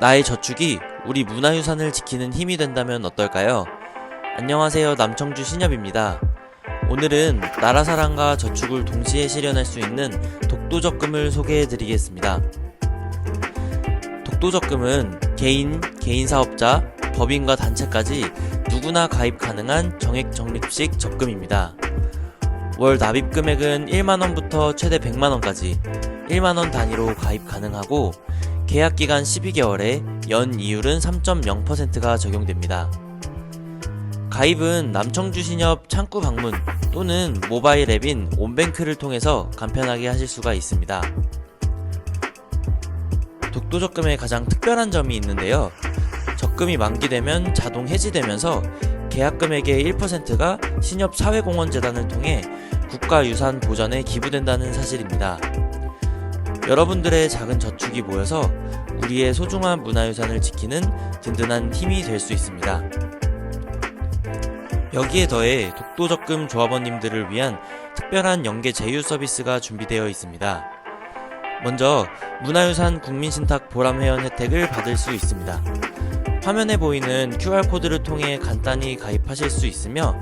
나의 저축이 우리 문화유산을 지키는 힘이 된다면 어떨까요? 안녕하세요. 남청주 신엽입니다. 오늘은 나라 사랑과 저축을 동시에 실현할 수 있는 독도 적금을 소개해 드리겠습니다. 독도 적금은 개인, 개인 사업자, 법인과 단체까지 누구나 가입 가능한 정액 적립식 적금입니다. 월 납입 금액은 1만원부터 최대 100만원까지 1만원 단위로 가입 가능하고 계약 기간 12개월에 연 이율은 3.0%가 적용됩니다. 가입은 남청주 신협 창구 방문 또는 모바일 앱인 온뱅크를 통해서 간편하게 하실 수가 있습니다. 독도 적금의 가장 특별한 점이 있는데요. 적금이 만기되면 자동 해지되면서 계약 금액의 1%가 신협 사회공헌재단을 통해 국가유산 보전에 기부된다는 사실입니다. 여러분들의 작은 저축이 모여서 우리의 소중한 문화유산을 지키는 든든한 힘이 될 수 있습니다. 여기에 더해 독도적금 조합원님들을 위한 특별한 연계 제휴 서비스가 준비되어 있습니다. 먼저 문화유산 국민신탁 보람회원 혜택을 받을 수 있습니다. 화면에 보이는 QR코드를 통해 간단히 가입하실 수 있으며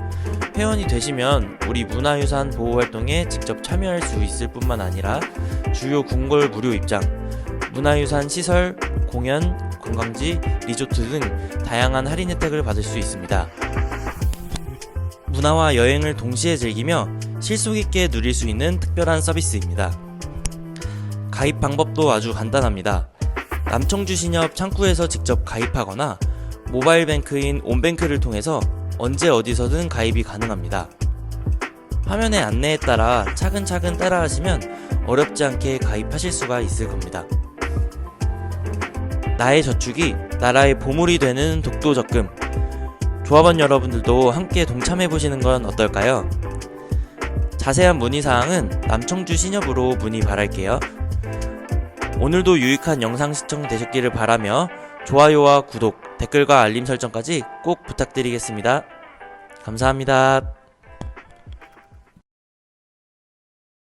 회원이 되시면 우리 문화유산 보호 활동에 직접 참여할 수 있을 뿐만 아니라 주요 궁궐 무료 입장, 문화유산 시설, 공연, 관광지, 리조트 등 다양한 할인 혜택을 받을 수 있습니다. 문화와 여행을 동시에 즐기며 실속 있게 누릴 수 있는 특별한 서비스입니다. 가입 방법도 아주 간단합니다. 남청주 신협 창구에서 직접 가입하거나 모바일 뱅크인 온뱅크를 통해서 언제 어디서든 가입이 가능합니다. 화면의 안내에 따라 차근차근 따라하시면 어렵지 않게 가입하실 수가 있을 겁니다. 나의 저축이 나라의 보물이 되는 독도 적금. 조합원 여러분들도 함께 동참해 보시는 건 어떨까요? 자세한 문의 사항은 남청주 신협으로 문의 바랄게요. 오늘도 유익한 영상 시청 되셨기를 바라며 좋아요와 구독, 댓글과 알림 설정까지 꼭 부탁드리겠습니다. 감사합니다.